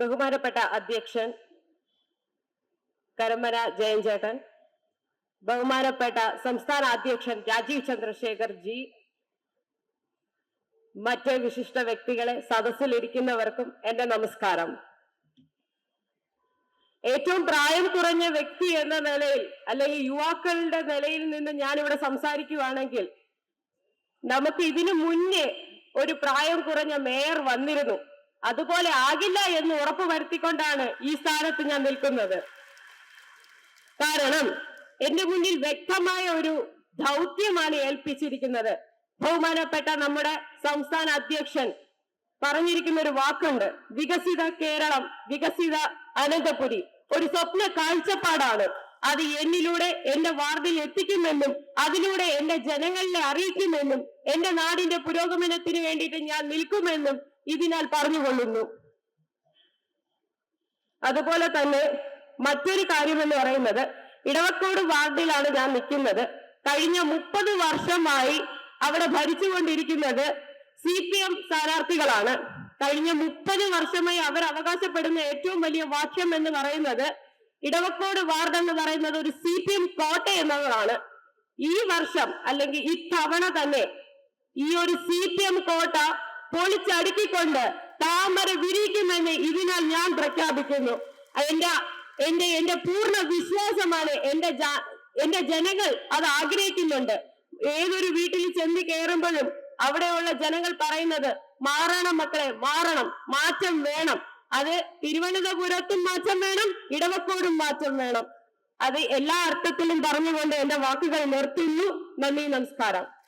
ബഹുമാനപ്പെട്ട അധ്യക്ഷൻ കരമന ജയൻചേട്ടൻ ബഹുമാനപ്പെട്ട സംസ്ഥാന അധ്യക്ഷൻ രാജീവ് ചന്ദ്രശേഖർ ജി മറ്റ് വിശിഷ്ട വ്യക്തികളെ സദസ്സിലിരിക്കുന്നവർക്കും എന്റെ നമസ്കാരം. ഏറ്റവും പ്രായം കുറഞ്ഞ വ്യക്തി എന്ന നിലയിൽ അല്ലെങ്കിൽ യുവാക്കളുടെ നിലയിൽ നിന്ന് ഞാൻ ഇവിടെ സംസാരിക്കുകയാണെങ്കിൽ നമുക്ക് ഇതിനു മുന്നേ ഒരു പ്രായം കുറഞ്ഞ മേയർ വന്നിരുന്നു. അതുപോലെ ആകില്ല എന്ന് ഉറപ്പു വരുത്തിക്കൊണ്ടാണ് ഈ സ്ഥാനത്ത് ഞാൻ നിൽക്കുന്നത്. കാരണം എന്റെ മുന്നിൽ വ്യക്തമായ ഒരു ദൗത്യമാണ് ഏൽപ്പിച്ചിരിക്കുന്നത്. ബഹുമാനപ്പെട്ട നമ്മുടെ സംസ്ഥാന അധ്യക്ഷൻ പറഞ്ഞിരിക്കുന്ന ഒരു വാക്കുണ്ട്. വികസിത കേരളം വികസിത അനന്തപുരി. ഒരു സ്വപ്ന കാഴ്ചപ്പാടാണ്. അത് എന്നിലൂടെ എന്റെ വാർഡിൽ എത്തിക്കുമെന്നും അതിലൂടെ എന്റെ ജനങ്ങളെ അറിയിക്കുമെന്നും എന്റെ നാടിന്റെ പുരോഗമനത്തിന് വേണ്ടിയിട്ട് ഞാൻ നിൽക്കുമെന്നും ഇതിനാൽ പറഞ്ഞുകൊള്ളുന്നു. അതുപോലെ തന്നെ മറ്റൊരു കാര്യം എന്ന് പറയുന്നത് ഇടവക്കോട് വാർഡിലാണ് ഞാൻ നിൽക്കുന്നത്. കഴിഞ്ഞ മുപ്പത് വർഷമായി അവിടെ ഭരിച്ചുകൊണ്ടിരിക്കുന്നത് സി പി എം സ്ഥാനാർത്ഥികളാണ്. കഴിഞ്ഞ മുപ്പത് വർഷമായി അവർ അവകാശപ്പെടുന്ന ഏറ്റവും വലിയ വാക്യം എന്ന് പറയുന്നത് ഇടവക്കോട് വാർഡ് എന്ന് പറയുന്നത് ഒരു സി പി എം കോട്ട എന്നതാണ്. ഈ വർഷം അല്ലെങ്കിൽ ഇത്തവണ തന്നെ ഈ ഒരു സി പി എം കോട്ട പൊളിച്ചടുക്കിക്കൊണ്ട് താമര വിരിക്കുമെന്ന് ഇതിനാൽ ഞാൻ പ്രഖ്യാപിക്കുന്നു. എന്റെ എന്റെ എന്റെ പൂർണ വിശ്വാസമാണ് എന്റെ എന്റെ ജനങ്ങൾ അത് ആഗ്രഹിക്കുന്നുണ്ട്. ഏതൊരു വീട്ടിൽ ചെന്ന് കയറുമ്പോഴും അവിടെയുള്ള ജനങ്ങൾ പറയുന്നത് മാറണം മക്കളെ മാറണം മാറ്റം വേണം. അത് തിരുവനന്തപുരത്തും മാറ്റം വേണം ഇടവക്കോടും മാറ്റം വേണം. അത് എല്ലാ അർത്ഥത്തിലും പറഞ്ഞുകൊണ്ട് എന്റെ വാക്കുകൾ നിർത്തുന്നു. നന്ദി നമസ്കാരം.